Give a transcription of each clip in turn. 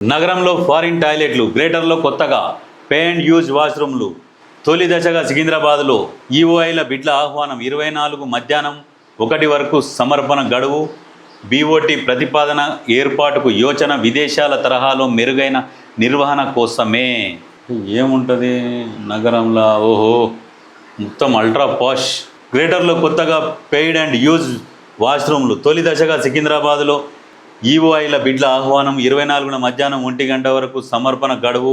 నగరంలో ఫారిన్ టాయిలెట్లు గ్రేటర్లో కొత్తగా పే అండ్ యూజ్ వాష్రూమ్లు తొలి దశగా సికింద్రాబాద్లో ఈఓఐల బిడ్ల ఆహ్వానం ఇరవై నాలుగు మధ్యాహ్నం ఒకటి వరకు సమర్పణ గడువు. బీఓటీ ప్రతిపాదన ఏర్పాటుకు యోచన విదేశాల తరహాలో మెరుగైన నిర్వహణ కోసమే. ఏముంటుంది నగరంలో? ఓహో మొత్తం అల్ట్రా పాష్. గ్రేటర్లో కొత్తగా పెయిడ్ అండ్ యూజ్ వాష్రూమ్లు తొలి దశగా సికింద్రాబాద్లో ఈఓఐల బిడ్ల ఆహ్వానం ఇరవై నాలుగున మధ్యాహ్నం ఒంటి గంట వరకు సమర్పణ గడువు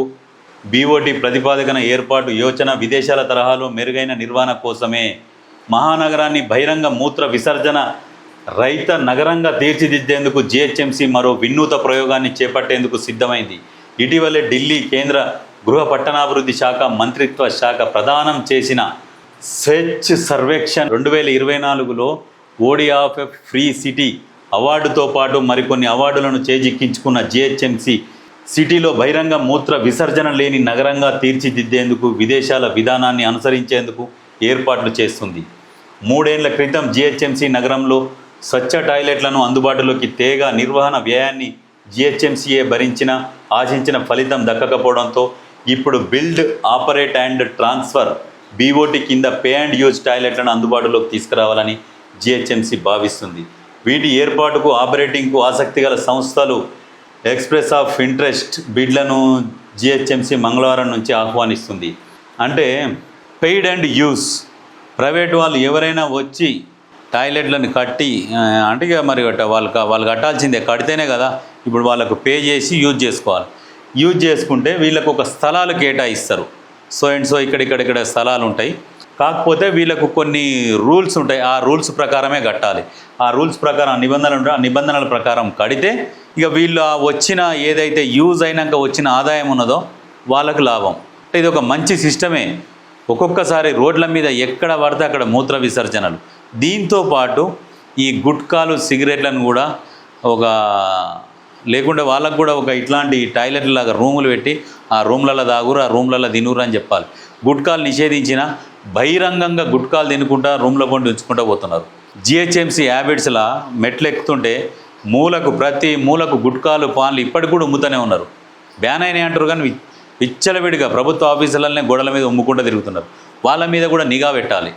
బీఓటీ ప్రతిపాదకన ఏర్పాటు యోచన విదేశాల తరహాలో మెరుగైన నిర్వహణ కోసమే. మహానగరాన్ని బహిరంగ మూత్ర విసర్జన రైత నగరంగా తీర్చిదిద్దేందుకు జిహెచ్ఎంసీ మరో వినూత ప్రయోగాన్ని చేపట్టేందుకు సిద్ధమైంది. ఇటీవలే ఢిల్లీ కేంద్ర గృహ పట్టణాభివృద్ధి శాఖ మంత్రిత్వ శాఖ ప్రదానం చేసిన స్వచ్ఛ సర్వేక్షణ్ రెండు వేల ఇరవై నాలుగులో ఓడి ఆఫ్ ఎ ఫ్రీ సిటీ అవార్డుతో పాటు మరికొన్ని అవార్డులను చేజిక్కించుకున్న జిహెచ్ఎంసి సిటీలో బహిరంగ మూత్ర విసర్జన లేని నగరంగా తీర్చిదిద్దేందుకు విదేశాల విధానాన్ని అనుసరించేందుకు ఏర్పాట్లు చేస్తుంది. మూడేళ్ళ క్రితం జిహెచ్ఎంసి నగరంలో స్వచ్ఛ టాయిలెట్లను అందుబాటులోకి తేగ నిర్వహణ వ్యయాన్ని జిహెచ్ఎంసీఏ భరించిన ఆశించిన ఫలితం దక్కకపోవడంతో ఇప్పుడు build operate and transfer BOT కింద పే అండ్ యూజ్ టాయిలెట్లను అందుబాటులోకి తీసుకురావాలని జిహెచ్ఎంసీ భావిస్తుంది. వీటి ఏర్పాటుకు ఆపరేటింగ్కు ఆసక్తి గల సంస్థలు ఎక్స్ప్రెస్ ఆఫ్ ఇంట్రెస్ట్ బిడ్లను జిహెచ్ఎంసి మంగళవారం నుంచి ఆహ్వానిస్తుంది. అంటే పెయిడ్ అండ్ యూస్. ప్రైవేట్ వాళ్ళు ఎవరైనా వచ్చి టాయిలెట్లను కట్టి అంటే ఇక మరి గట్ట వాళ్ళు వాళ్ళు కట్టాల్సిందే. కడితేనే కదా ఇప్పుడు వాళ్ళకు పే చేసి యూజ్ చేసుకోవాలి. యూజ్ చేసుకుంటే వీళ్ళకు ఒక స్థలాలు కేటాయిస్తారు. సో అండ్ సో ఇక్కడ ఇక్కడ ఇక్కడ స్థలాలు ఉంటాయి కాకపోతే వీళ్ళకు కొన్ని రూల్స్ ఉంటాయి. ఆ రూల్స్ ప్రకారమే కట్టాలి. ఆ రూల్స్ ప్రకారం నిబంధనలు ఉంటాయి ఆ నిబంధనల ప్రకారం కడితే ఇక వీళ్ళు ఆ వచ్చిన ఏదైతే యూజ్ అయినాక వచ్చిన ఆదాయం ఉన్నదో వాళ్ళకు లాభం. అంటే ఇది ఒక మంచి సిస్టమే. ఒక్కొక్కసారి రోడ్ల మీద ఎక్కడ పడితే అక్కడ మూత్ర విసర్జనలు. దీంతో పాటు ఈ గుట్కాలు సిగరెట్లను కూడా ఒక లేకుంటే వాళ్ళకు కూడా ఒక ఇట్లాంటి టాయిలెట్ లాగా రూములు పెట్టి ఆ రూమ్లలో దాగురు ఆ రూమ్లలో తినురు అని చెప్పాలి. గుట్కాలు నిషేధించిన బహిరంగంగా గుట్కాలు తినుకుంటా రూమ్లో పండి ఉంచుకుంటూ పోతున్నారు. జిహెచ్ఎంసీ హ్యాబిట్స్లా మెట్లు ఎక్కుతుంటే మూలకు ప్రతి మూలకు గుట్కాలు పాన్లు ఇప్పటికి కూడా ఉమ్ముతూనే ఉన్నారు. బ్యాన్ అయినాయి అంటారు కానీ విచ్చలవిడిగా ప్రభుత్వ ఆఫీసులనే గోడల మీద ఉమ్ముకుంటూ తిరుగుతున్నారు. వాళ్ళ మీద కూడా నిఘా పెట్టాలి.